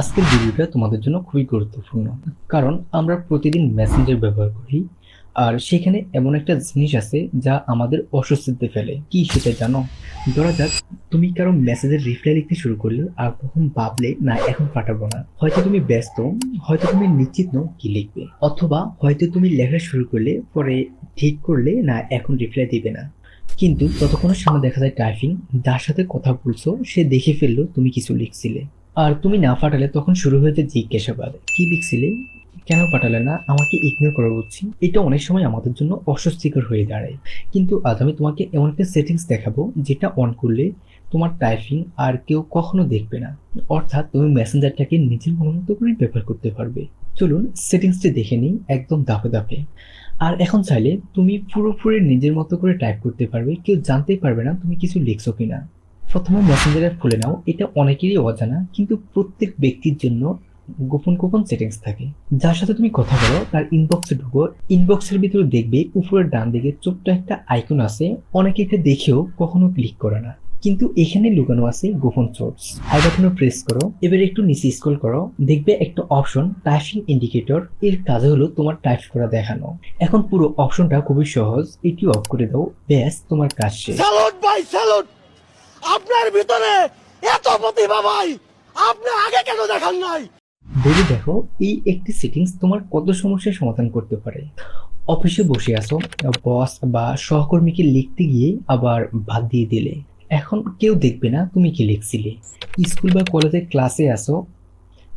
আজকের ভিডিওটা তোমাদের জন্য খুবই গুরুত্বপূর্ণ। কারণ আমরা প্রতিদিন মেসেঞ্জার ব্যবহার করি, আর সেখানে এমন একটা জিনিস আছে যা আমাদের অস্বস্তিতে ফেলে। কি সেটা জানো? ধরা যাক, তুমি কারও মেসেজের রিপ্লাই লিখতে শুরু করলে আর তখন ভাবলে, না, এখন পাঠাবো না। হয়তো তুমি ব্যস্ত, হয়তো তুমি নিশ্চিত নও কি লিখবে, অথবা হয়তো তুমি লেখা শুরু করলে, পরে ঠিক করলে, না, এখন রিপ্লাই দিবে না। কিন্তু ততক্ষণের সামনে দেখা যায় টাইপিং যার সাথে কথা বলছো, সে দেখে ফেলল তুমি কিছু লিখছিলে। আর তুমি না পাঠালে তখন শুরু হয়েছে জিজ্ঞাসাবাদ। কি লিখছিলে কেন পাঠালে না? আমাকে ইগনোর করা উচিত। এটা অনেক সময় আমাদের জন্য অস্বস্তিকর হয়ে দাঁড়ায়। কিন্তু আজ আমি তোমাকে এমন একটা সেটিংস দেখাবো, যেটা অন করলে তোমার টাইপিং আর কেউ কখনো দেখবে না। অর্থাৎ তুমি মেসেঞ্জারটাকে নিজের মতো করে ব্যবহার করতে পারবে। চলুন সেটিংসটি দেখে নিই একদম দাপে দাপে আর এখন চাইলে তুমি পুরোপুরি নিজের মতো করে টাইপ করতে পারবে। কেউ জানতেই পারবে না তুমি কিছু লিখছো কিনা। প্রথমে মেসেঞ্জারে খুলে নাও, এটা অনেকেরই অজানা, কিন্তু প্রত্যেক ব্যক্তির জন্য গোপন গোপন সেটিংস থাকে। যার সাথে তুমি কথা বলো, তার ইনবক্সে ঢুকো ইনবক্সের ভিতরে দেখবে উপরের ডান দিকে ছোট্ট একটা আইকন আছে, অনেকে এটা দেখেও কখনো ক্লিক করে না। কিন্তু এখানে লুকানো আছে গোপন সোর্স আই প্রেস করো, এবার একটু নিচে স্ক্রল করো, দেখবে একটা অপশন টাইপিং ইন্ডিকেটর এর কাজ হলো তোমার টাইপ করা দেখানো। এখন পুরো অপশনটা খুবই সহজ, এটি অফ করে দাও, ব্যাস, তোমার কাজ শেষ। আপনার ভিতরে এত প্রতিভা ভাই, আপনি আগে কেন দেখান নাই? ভেবে দেখো, এই একটি সেটিংস তোমার কত সমস্যার সমাধান করতে পারে। অফিসে বসে আসো বস বা সহকর্মীকে লিখতে গিয়ে আবার বাদ দিয়ে দিলে। এখন কেউ দেখবে না তুমি কি লিখছিলে। স্কুল বা কলেজে ক্লাসে আসো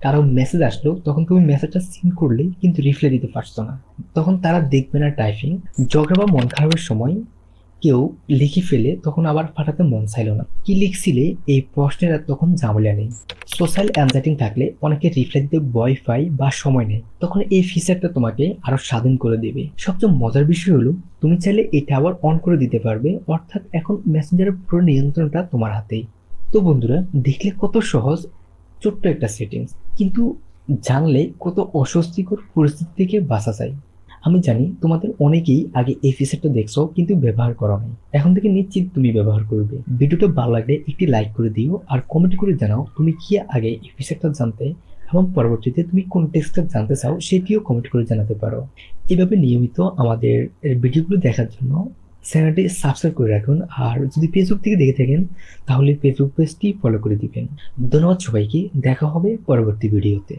কারও মেসেজ আসলো, তখন তুমি মেসেজটা সিন করলে কিন্তু রিপ্লাই দিতে পারছ না। তখন তারা দেখবে না টাইপিং ঝগড়া বা মন খারাপের সময় কেউ লিখে ফেলে তখন আবার পাঠাতে মন চাইলো না। কি লিখছিলে? এই প্রশ্নের তখন ঝামেলা নেই। সোশ্যাল অ্যাংজাইটিং থাকলে অনেকে রিপ্লাই দিতে ভয় পায় বা সময় নেয়। তখন এই ফিচারটা তোমাকে আরও স্বাধীন করে দেবে। সবচেয়ে মজার বিষয় হলো, তুমি চাইলে এটা আবার অন করে দিতে পারবে। অর্থাৎ এখন মেসেঞ্জারের পুরো নিয়ন্ত্রণটা তোমার হাতেই। তো বন্ধুরা, দেখলে কত সহজ, ছোট্ট একটা সেটিংস কিন্তু জানলে কত অস্বস্তিকর পরিস্থিতি থেকে বাঁচা যায়। আমি জানি তোমাদের অনেকেই আগে এই ফিচারটা দেখছ, কিন্তু ব্যবহার করো নাই। এখন থেকে নিশ্চিত তুমি ব্যবহার করবে। ভিডিওটা ভালো লাগলে একটি লাইক করে দিও আর কমেন্ট করে জানাও তুমি কি আগে এই ফিচারটা জানতে এবং পরবর্তীতে তুমি কোন টেক্সটটা জানতে চাও সেটিও কমেন্ট করে জানাতে পারো। এভাবে নিয়মিত আমাদের ভিডিওগুলো দেখার জন্য চ্যানেলটি সাবস্ক্রাইব করে রাখুন আর যদি ফেসবুক থেকে দেখে থাকেন, তাহলে ফেসবুক পেজটি ফলো করে দিবেন। ধন্যবাদ সবাইকে, দেখা হবে পরবর্তী ভিডিওতে